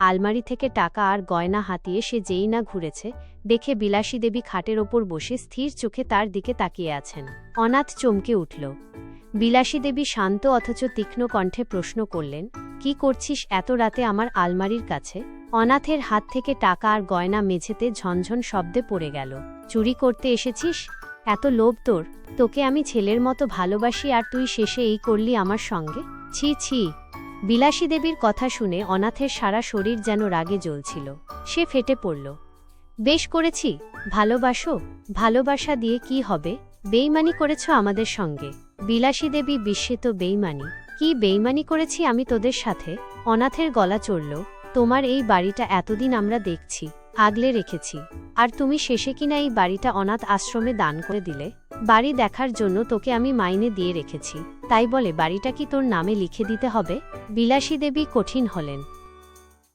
আলমারি থেকে টাকা আর গয়না হাতিয়ে সে যেই না ঘুরেছে, দেখে বিলাসী দেবী খাটের ওপর বসে স্থির চোখে তার দিকে তাকিয়ে আছেন। অনাথ চমকে উঠল। বিলাসী দেবী শান্ত অথচ তীক্ষ্ণ কণ্ঠে প্রশ্ন করলেন, কি করছিস এত রাতে আমার আলমারির কাছে? অনাথের হাত থেকে টাকা আর গয়না মেঝেতে ঝনঝন শব্দে পড়ে গেল। চুরি করতে এসেছিস? এত লোভ তোর। তোকে আমি ছেলের মতো ভালোবাসি আর তুই শেষে এই করলি আমার সঙ্গে? ছি ছি। বিলাসী দেবীর কথা শুনে অনাথের সারা শরীর যেন রাগে জ্বলছিল। সে ফেটে পড়ল। বেশ করেছি, ভালোবাসো, ভালোবাসা দিয়ে কি হবে? বেইমানি করেছ আমাদের সঙ্গে। বিলাসী দেবী বিস্মিত বেইমানি। কি বেইমানি করেছি আমি তোদের সাথে? অনাথের গলা চড়ল। তোমার এই বাড়িটা এতদিন আমরা দেখছি, আগলে রেখেছি। আর তুমি শেষে কিনা এই বাড়িটা অনাথ আশ্রমে দান করে দিলে? বাড়ি দেখার জন্য তোকে আমি মাইনে দিয়ে রেখেছি। তাই বলে বাড়িটা কি তোর নামে লিখে দিতে হবে? বিলাসী দেবী কঠিন হলেন।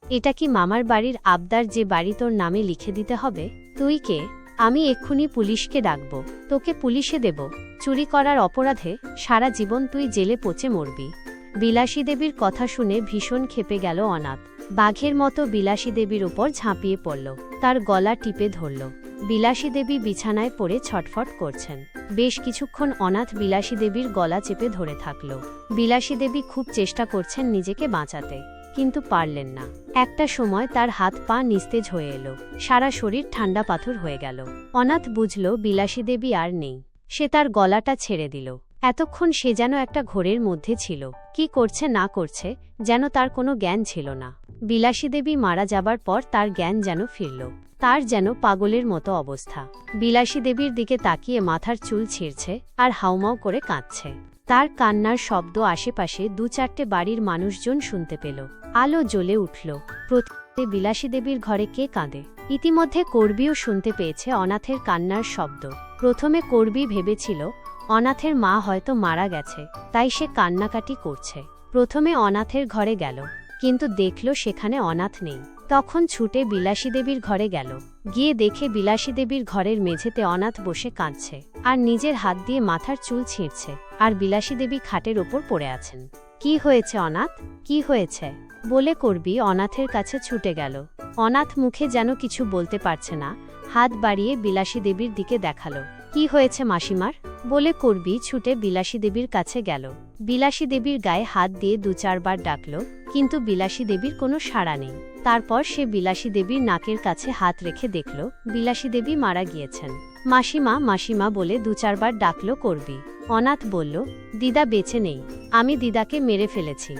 এটা কি মামার বাড়ির আবদার যে বাড়ি তোর নামে লিখে দিতে হবে? তুই কে? আমি এক্ষুনি পুলিশকে ডাকব। তোকে পুলিশে দেব। চুরি করার অপরাধে সারা জীবন তুই জেলে পচে মরবি। বিলাসী দেবীর কথা শুনে ভীষণ ক্ষেপে গেল অনাথ। বাঘের মতো বিলাসী দেবীর ওপর ঝাঁপিয়ে পড়ল। তার গলা টিপে ধরল। বিলাসী দেবী বিছানায় পড়ে ছটফট করছেন। বেশ কিছুক্ষণ অনাথ বিলাসী দেবীর গলা চেপে ধরে থাকল। বিলাসী দেবী খুব চেষ্টা করছেন নিজেকে বাঁচাতে, কিন্তু পারলেন না। একটা সময় তার হাত পা নিস্তেজ হয়ে এলো। সারা শরীর ঠান্ডা পাথর হয়ে গেল। অনাথ বুঝল বিলাসী দেবী আর নেই। সে তার গলাটা ছেড়ে দিল। এতক্ষণ সে যেন একটা ঘোরের মধ্যে ছিল। কি করছে না করছে যেন তার কোনো জ্ঞান ছিল না। বিলাসী দেবী মারা যাবার পর তার জ্ঞান যেন ফিরল। তার যেন পাগলের মতো অবস্থা। বিলাসী দেবীর দিকে তাকিয়ে মাথার চুল ছিঁড়ছে আর হাউমাউ করে কাঁদছে। তার কান্নার শব্দ আশেপাশে দু চারটে বাড়ির মানুষজন শুনতে পেল। আলো জ্বলে উঠল। প্রতি বিলাসী দেবীর ঘরে কে কাঁদে? ইতিমধ্যে কর্বীও শুনতে পেয়েছে অনাথের কান্নার শব্দ। প্রথমে কর্বী ভেবেছিল, অনাথের মা হয়তো মারা গেছে, তাই সে কান্নাকাটি করছে। প্রথমে অনাথের ঘরে গেল, কিন্তু দেখল সেখানে অনাথ নেই। তখন ছুটে বিলাসী দেবীর ঘরে গেল। গিয়ে দেখে বিলাসী দেবীর ঘরের মেঝেতে অনাথ বসে কাঁদছে আর নিজের হাত দিয়ে মাথার চুল ছিঁড়ছে আর বিলাসী দেবী খাটের ওপর পড়ে আছেন। কি হয়েছে অনাথ? কি হয়েছে? বলে করবি অনাথের কাছে ছুটে গেল। অনাথ মুখে যেন কিছু বলতে পারছে না, হাত বাড়িয়ে বিলাসী দেবীর দিকে দেখাল। কি হয়েছে মাসিমার? বলে করবি ছুটে বিলাসী দেবীর কাছে গেল। বিলাসী দেবীর গায়ে হাত দিয়ে দু চারবার ডাকল, কিন্তু বিলাসী দেবীর কোনো সাড়া নেই। তারপর সে বিলাসী দেবীর নাকের কাছে হাত রেখে দেখল, বিলাসী দেবী মারা গিয়েছেন। মাসিমা মাসিমা বলে দু চারবার ডাকল, করবি? অনাথ বলল, দিদা বেঁচে নেই, আমি দিদাকে মেরে ফেলেছি।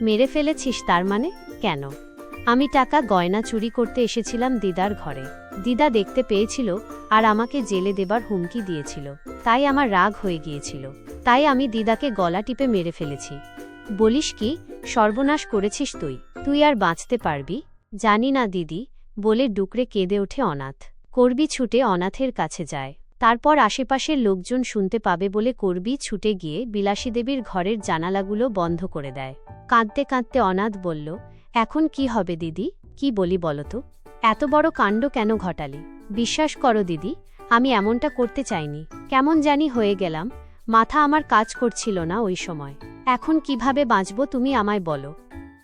মেরে ফেলেছিস তার মানে? কেন? আমি টাকা গয়না চুরি করতে এসেছিলাম দিদার ঘরে। দিদা দেখতে পেয়েছিল, আর আমাকে জেলে দেবার হুমকি দিয়েছিল। তাই আমার রাগ হয়ে গিয়েছিল। তাই আমি দিদাকে গলা টিপে মেরে ফেলেছি। বলিস কি, সর্বনাশ করেছিস তুই তুই আর বাঁচতে পারবি? জানি না দিদি, বলে ডুকরে কেঁদে ওঠে অনাথ। করবি ছুটে অনাথের কাছে যায়। তারপর আশেপাশের লোকজন শুনতে পাবে বলে করবি ছুটে গিয়ে বিলাসী দেবীর ঘরের জানালাগুলো বন্ধ করে দেয়। কাঁদতে কাঁদতে অনাথ বলল, এখন কি হবে দিদি? কি বলি বলতো এত বড় কাণ্ড কেন ঘটালি? বিশ্বাস করো দিদি, আমি এমনটা করতে চাইনি। কেমন জানি হয়ে গেলাম মাথা আমার কাজ করছিল না ওই সময়। এখন কীভাবে বাঁচব তুমি আমায় বলো।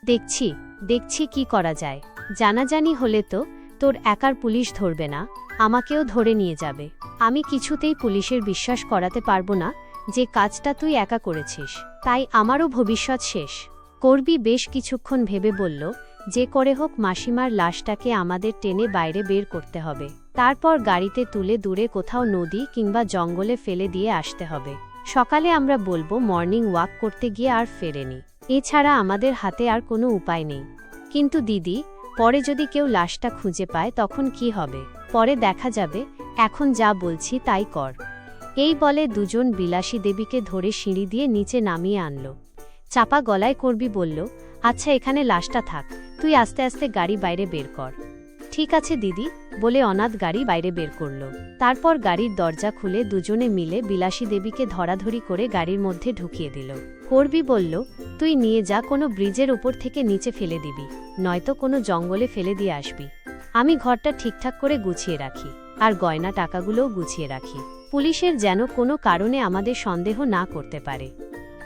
দেখছি দেখছি কি করা যায়। জানাজানি হলে তো তোর একার পুলিশ ধরবে না, আমাকেও ধরে নিয়ে যাবে। আমি কিছুতেই পুলিশের বিশ্বাস করাতে পারব না যে কাজটা তুই একা করেছিস। তাই আমারও ভবিষ্যৎ শেষ। করবি বেশ কিছুক্ষণ ভেবে বলল, যে করে হোক মাসিমার লাশটাকে আমাদের টেনে বাইরে বের করতে হবে। তারপর গাড়িতে তুলে দূরে কোথাও নদী কিংবা জঙ্গলে ফেলে দিয়ে আসতে হবে। সকালে আমরা বলব মর্নিং ওয়াক করতে গিয়ে আর ফেরেনি। এছাড়া আমাদের হাতে আর কোনো উপায় নেই। কিন্তু দিদি, পরে যদি কেউ লাশটা খুঁজে পায় তখন কি হবে? পরে দেখা যাবে, এখন যা বলছি তাই কর। এই বলে দুজন বিলাসী দেবীকে ধরে সিঁড়ি দিয়ে নিচে নামিয়ে আনলো। চাপা গলায় করবি বলল আচ্ছা এখানে লাশটা থাক, তুই আস্তে আস্তে গাড়ি বাইরে বের কর। ঠিক আছে, দিদি, বলে অনাথ গাড়ি বাইরে বের করল। তারপর গাড়ির দরজা খুলে দুজনে মিলে বিলাসী দেবীকে ধরাধরি করে গাড়ির মধ্যে ঢুকিয়ে দিল। করবি বলল, তুই নিয়ে যা, কোনো ব্রিজের উপর থেকে নিচে ফেলে দিবি, নয়তো কোনো জঙ্গলে ফেলে দিয়ে আসবি। আমি ঘরটা ঠিকঠাক করে গুছিয়ে রাখি, আর গয়না টাকাগুলোও গুছিয়ে রাখি। পুলিশের যেন কোনো কারণে আমাদের সন্দেহ না করতে পারে।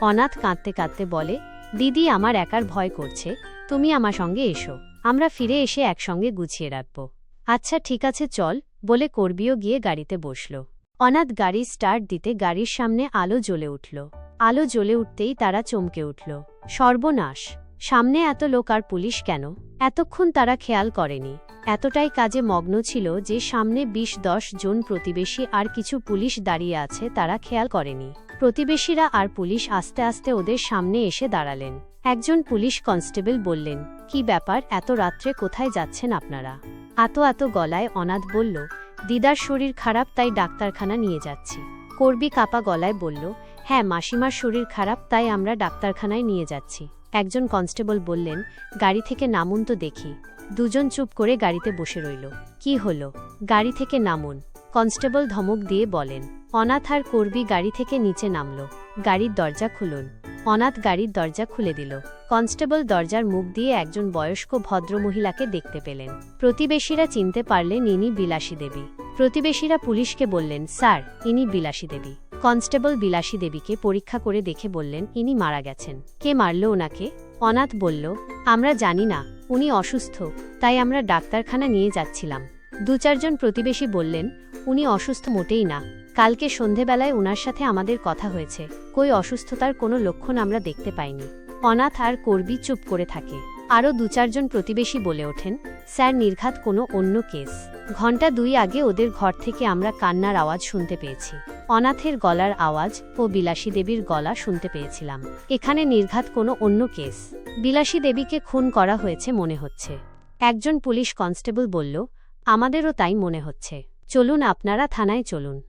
অনাথ কাঁদতে কাঁদতে বলে, দিদি, আমার একার ভয় করছে, তুমি আমার সঙ্গে এসো। আমরা ফিরে এসে একসঙ্গে গুছিয়ে রাখব। আচ্ছা ঠিক আছে, চল, বলে করবিও গিয়ে গাড়িতে বসল। অনাথ গাড়ি স্টার্ট দিতে গাড়ির সামনে আলো জ্বলে উঠল। আলো জ্বলে উঠতেই তারা চমকে উঠল। সর্বনাশ! সামনে এত লোক আর পুলিশ কেন? এতক্ষণ তারা খেয়াল করেনি। এতটাই কাজে মগ্ন ছিল যে সামনে বিশ দশ জন প্রতিবেশী আর কিছু পুলিশ দাঁড়িয়ে আছে তারা খেয়াল করেনি। প্রতিবেশীরা আর পুলিশ আস্তে আস্তে ওদের সামনে এসে দাঁড়ালেন। একজন পুলিশ কনস্টেবল বললেন কি ব্যাপার, এত রাত্রে কোথায় যাচ্ছেন আপনারা? আত আত গলায় অনাথ বলল, দিদার শরীর খারাপ, তাই ডাক্তারখানা নিয়ে যাচ্ছি। করবি কাপা গলায় বলল হ্যাঁ মাসিমার শরীর খারাপ, তাই আমরা ডাক্তারখানায় নিয়ে যাচ্ছি। একজন কনস্টেবল বললেন, গাড়ি থেকে নামুন তো দেখি। দুজন চুপ করে গাড়িতে বসে রইল। কি হলো? গাড়ি থেকে নামুন। কনস্টেবল ধমক দিয়ে বলেন অনাথ আর করবি গাড়ি থেকে নিচে নামল। গাড়ির দরজা খুলুন। অনাথ গাড়ির দরজা খুলে দিল। কনস্টেবল দরজার মুখ দিয়ে একজন বয়স্ক ভদ্রমহিলাকে দেখতে পেলেন। প্রতিবেশীরা চিনতে পারলেন ইনি বিলাসী দেবী প্রতিবেশীরা পুলিশকে বললেন, স্যার, ইনি বিলাসী দেবী কনস্টেবল বিলাসী দেবীকে পরীক্ষা করে দেখে বললেন, ইনি মারা গেছেন। কে মারল ওনাকে? অনাথ বলল, আমরা জানি না, উনি অসুস্থ, তাই আমরা ডাক্তারখানা নিয়ে যাচ্ছিলাম। দু চারজন প্রতিবেশী বললেন, উনি অসুস্থ মোটেই না কালকে সন্ধেবেলায় ওনার সাথে আমাদের কথা হয়েছে। কই অসুস্থতার কোনো লক্ষণ আমরা দেখতে পাইনি। অনাথ আর করবি চুপ করে থাকে। আরও দু চারজন প্রতিবেশী বলে ওঠেন, স্যার নির্ঘাত কোনো অন্য কেস। ঘণ্টা দুই আগে ওদের ঘর থেকে আমরা কান্নার আওয়াজ শুনতে পেয়েছি। অনাথের গলার আওয়াজ ও বিলাসী দেবীর গলা শুনতে পেয়েছিলাম। এখানে নির্ঘাত কোনো অন্য কেস। বিলাসী দেবীকে খুন করা হয়েছে মনে হচ্ছে। একজন পুলিশ কনস্টেবল বলল, আমাদেরও তাই মনে হচ্ছে। চলুন, আপনারা থানায় চলুন।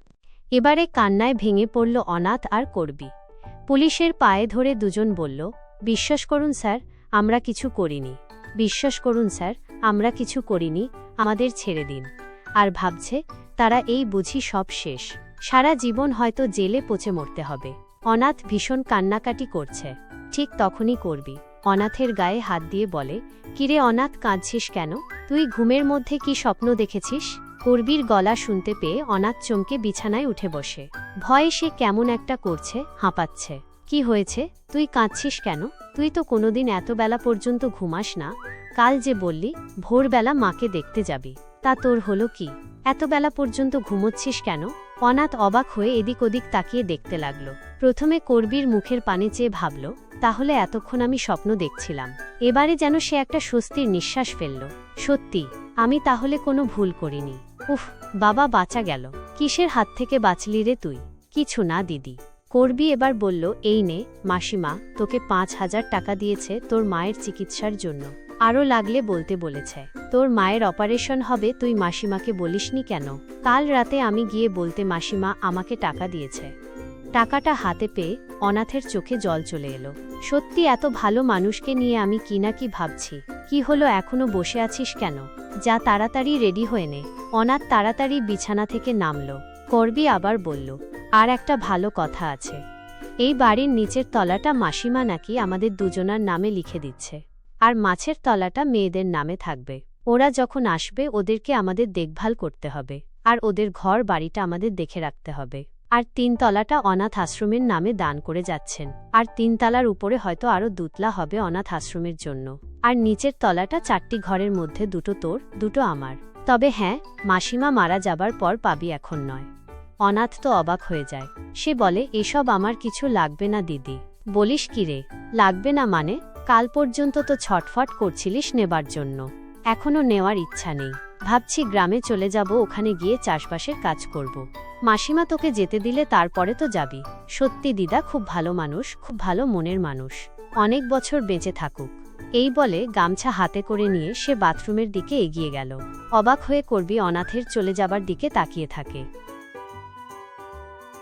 এবারে কান্নায় ভেঙে পড়ল অনাথ আর করবি। পুলিশের পায়ে ধরে দুজন বলল, বিশ্বাস করুন স্যার, আমরা কিছু করিনি। বিশ্বাস করুন স্যার, আমরা কিছু করিনি, আমাদের ছেড়ে দিন। আর ভাবছে, তারা এই বুঝি সব শেষ। সারা জীবন হয়তো জেলে পচে মরতে হবে। অনাথ ভীষণ কান্নাকাটি করছে। ঠিক তখনই করবি অনাথের গায়ে হাত দিয়ে বলে, কিরে অনাথ, কাঁদছিস কেন? তুই ঘুমের মধ্যে কি স্বপ্ন দেখেছিস? করবির গলা শুনতে পেয়ে অনাথ চমকে বিছানায় উঠে বসে। ভয়ে সে কেমন একটা করছে, হাঁপাচ্ছে। কি হয়েছে? তুই কাঁদছিস কেন? তুই তো কোনোদিন এত বেলা পর্যন্ত ঘুমাস না। কাল যে বললি, ভোরবেলা মাকে দেখতে যাবি। তা তোর হলো কি? এত বেলা পর্যন্ত ঘুমোচ্ছিস কেন? অনাথ অবাক হয়ে এদিক ওদিক তাকিয়ে দেখতে লাগল। প্রথমে করবির মুখের পানে চেয়ে ভাবল, তাহলে এতক্ষণ আমি স্বপ্ন দেখছিলাম। এবারে যেন সে একটা স্বস্তির নিঃশ্বাস ফেলল। সত্যি, আমি তাহলে কোনো ভুল করিনি। উফ, বাবা বাঁচা গেল। কিসের হাত থেকে বাঁচলি রে তুই? কিছু না, দিদি। করবি এবার বলল, এই নে, মাসিমা, তোকে পাঁচ হাজার টাকা দিয়েছে তোর মায়ের চিকিৎসার জন্য। আরও লাগলে বলতে বলেছে, তোর মায়ের অপারেশন হবে, তুই মাসিমাকে বলিসনি কেন? কাল রাতে আমি গিয়ে বলতে মাসিমা আমাকে টাকা দিয়েছে। টাকাটা হাতে পেয়ে অনাথের চোখে জল চলে এলো। সত্যি এত ভালো মানুষকে নিয়ে আমি কি না কি ভাবছি। কি হলো এখনও বসে আছিস কেন? যা তাড়াতাড়ি রেডি হয়ে নে। অনাথ তাড়াতাড়ি বিছানা থেকে নামল। করবি আবার বলল, আর একটা ভালো কথা আছে। এই বাড়ির নিচের তলাটা মাসিমা নাকি আমাদের দুজনার নামে লিখে দিচ্ছে। আর মাছের তলাটা মেয়েদের নামে থাকবে। ওরা যখন আসবে ওদেরকে আমাদের দেখভাল করতে হবে। আর ওদের ঘর বাড়িটা আমাদের দেখে রাখতে হবে। আর তিন তলাটা অনাথ আশ্রমের নামে দান করে যাচ্ছেন। আর তিন তলার উপরে হয়তো আরও দুতলা হবে অনাথ আশ্রমের জন্য। আর নিচের তলাটা চারটি ঘরের মধ্যে দুটো তোর, দুটো আমার। তবে হ্যাঁ মাসিমা মারা যাবার পর পাবি এখন নয়। অনাথ তো অবাক হয়ে যায়। সে বলে, এসব আমার কিছু লাগবে না দিদি। বলিস কি রে? লাগবে না মানে? কাল পর্যন্ত তো ছটফট করছিলিস নেবার জন্য। এখনও নেওয়ার ইচ্ছা নেই। ভাবছি গ্রামে চলে যাব, ওখানে গিয়ে চাষবাসের কাজ করব। মাসিমা তোকে যেতে দিলে তারপরে তো যাবি। সত্যি দিদা, খুব ভালো মানুষ, খুব ভালো মনের মানুষ। অনেক বছর বেঁচে থাকুক। এই বলে গামছা হাতে করে নিয়ে সে বাথরুমের দিকে এগিয়ে গেল। অবাক হয়ে করবি অনাথের চলে যাবার দিকে তাকিয়ে থাকে।